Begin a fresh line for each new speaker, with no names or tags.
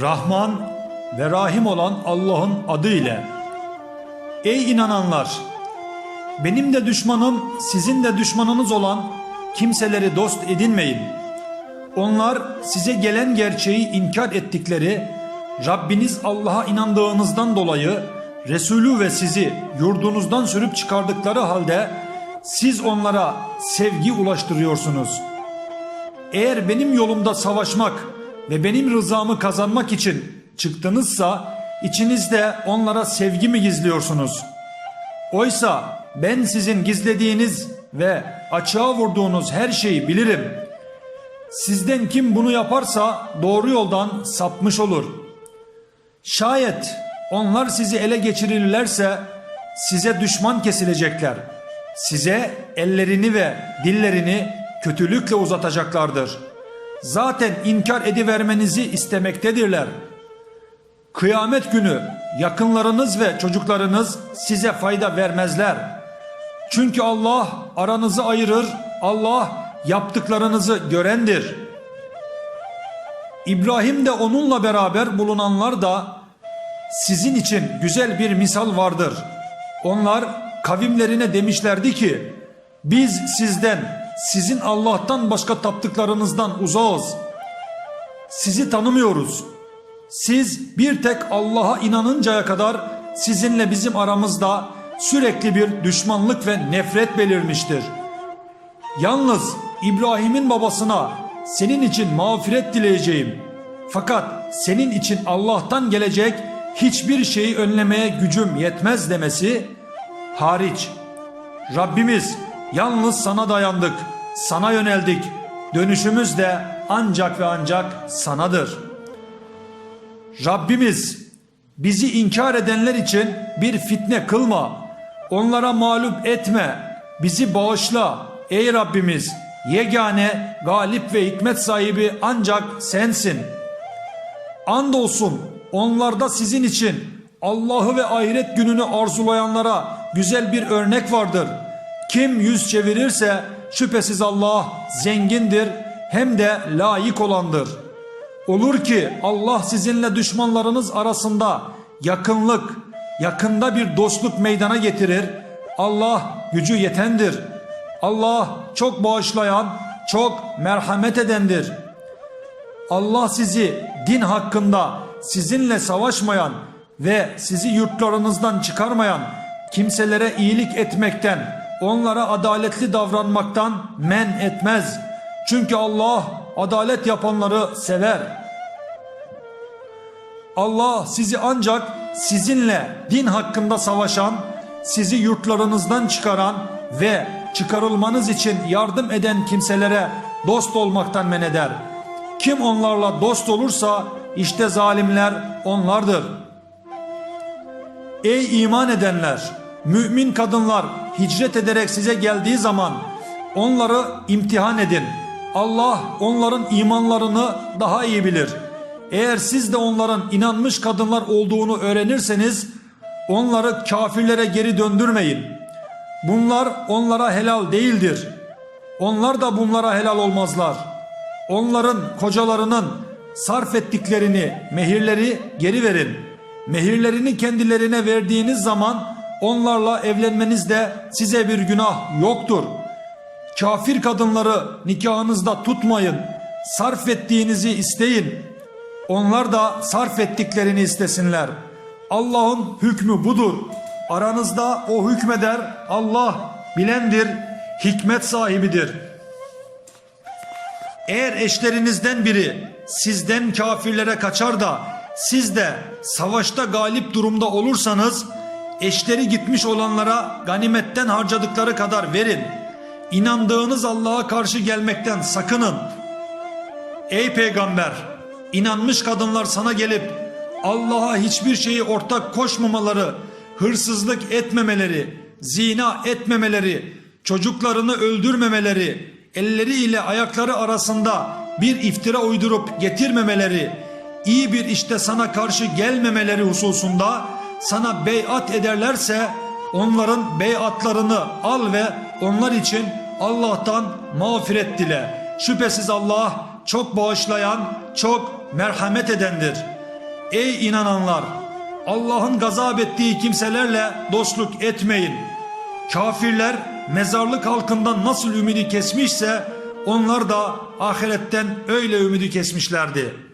Rahman ve Rahim olan Allah'ın adı ile. Ey inananlar! Benim de düşmanım, sizin de düşmanınız olan kimseleri dost edinmeyin. Onlar size gelen gerçeği inkar ettikleri, Rabbiniz Allah'a inandığınızdan dolayı Resulü ve sizi yurdunuzdan sürüp çıkardıkları halde siz onlara sevgi ulaştırıyorsunuz. Eğer benim yolumda savaşmak ve benim rızamı kazanmak için çıktınızsa içinizde onlara sevgi mi gizliyorsunuz? Oysa ben sizin gizlediğiniz ve açığa vurduğunuz her şeyi bilirim. Sizden kim bunu yaparsa doğru yoldan sapmış olur. Şayet onlar sizi ele geçirirlerse size düşman kesilecekler. Size ellerini ve dillerini kötülükle uzatacaklardır. Zaten inkar edivermenizi istemektedirler. Kıyamet günü yakınlarınız ve çocuklarınız size fayda vermezler. Çünkü Allah aranızı ayırır, Allah yaptıklarınızı görendir. İbrahim de onunla beraber bulunanlar da sizin için güzel bir misal vardır. Onlar kavimlerine demişlerdi ki biz sizden sizin Allah'tan başka taptıklarınızdan uzağız. Sizi tanımıyoruz. Siz bir tek Allah'a inanıncaya kadar sizinle bizim aramızda sürekli bir düşmanlık ve nefret belirmiştir. Yalnız İbrahim'in babasına senin için mağfiret dileyeceğim. Fakat senin için Allah'tan gelecek hiçbir şeyi önlemeye gücüm yetmez demesi hariç. Rabbimiz yalnız sana dayandık, sana yöneldik. Dönüşümüz de ancak ve ancak sanadır. Rabbimiz bizi inkar edenler için bir fitne kılma. Onlara mağlup etme. Bizi bağışla ey Rabbimiz. Yegane, galip ve hikmet sahibi ancak sensin. Andolsun onlarda sizin için Allah'ı ve ahiret gününü arzulayanlara güzel bir örnek vardır. Kim yüz çevirirse şüphesiz Allah zengindir hem de layık olandır. Olur ki Allah sizinle düşmanlarınız arasında yakınlık, yakında bir dostluk meydana getirir. Allah gücü yetendir. Allah çok bağışlayan, çok merhamet edendir. Allah sizi din hakkında sizinle savaşmayan ve sizi yurtlarınızdan çıkarmayan kimselere iyilik etmekten, onlara adaletli davranmaktan men etmez. Çünkü Allah adalet yapanları sever. Allah sizi ancak sizinle din hakkında savaşan, sizi yurtlarınızdan çıkaran ve çıkarılmanız için yardım eden kimselere dost olmaktan men eder. Kim onlarla dost olursa işte zalimler onlardır. Ey iman edenler! Mümin kadınlar hicret ederek size geldiği zaman onları imtihan edin. Allah onların imanlarını daha iyi bilir. Eğer siz de onların inanmış kadınlar olduğunu öğrenirseniz onları kafirlere geri döndürmeyin. Bunlar onlara helal değildir. Onlar da bunlara helal olmazlar. Onların kocalarının sarf ettiklerini, mehirleri geri verin. Mehirlerini kendilerine verdiğiniz zaman onlarla evlenmenizde size bir günah yoktur. Kafir kadınları nikahınızda tutmayın. Sarf ettiğinizi isteyin. Onlar da sarf ettiklerini istesinler. Allah'ın hükmü budur. Aranızda o hükmeder Allah bilendir, hikmet sahibidir. Eğer eşlerinizden biri sizden kafirlere kaçar da siz de savaşta galip durumda olursanız eşleri gitmiş olanlara ganimetten harcadıkları kadar verin. İnandığınız Allah'a karşı gelmekten sakının. Ey peygamber, inanmış kadınlar sana gelip Allah'a hiçbir şeyi ortak koşmamaları, hırsızlık etmemeleri, zina etmemeleri, çocuklarını öldürmemeleri, elleriyle ayakları arasında bir iftira uydurup getirmemeleri, iyi bir işte sana karşı gelmemeleri hususunda sana beyat ederlerse onların beyatlarını al ve onlar için Allah'tan mağfiret dile. Şüphesiz Allah çok bağışlayan, çok merhamet edendir. Ey inananlar! Allah'ın gazap ettiği kimselerle dostluk etmeyin. Kafirler mezarlık halkından nasıl ümidi kesmişse onlar da ahiretten öyle ümidi kesmişlerdi.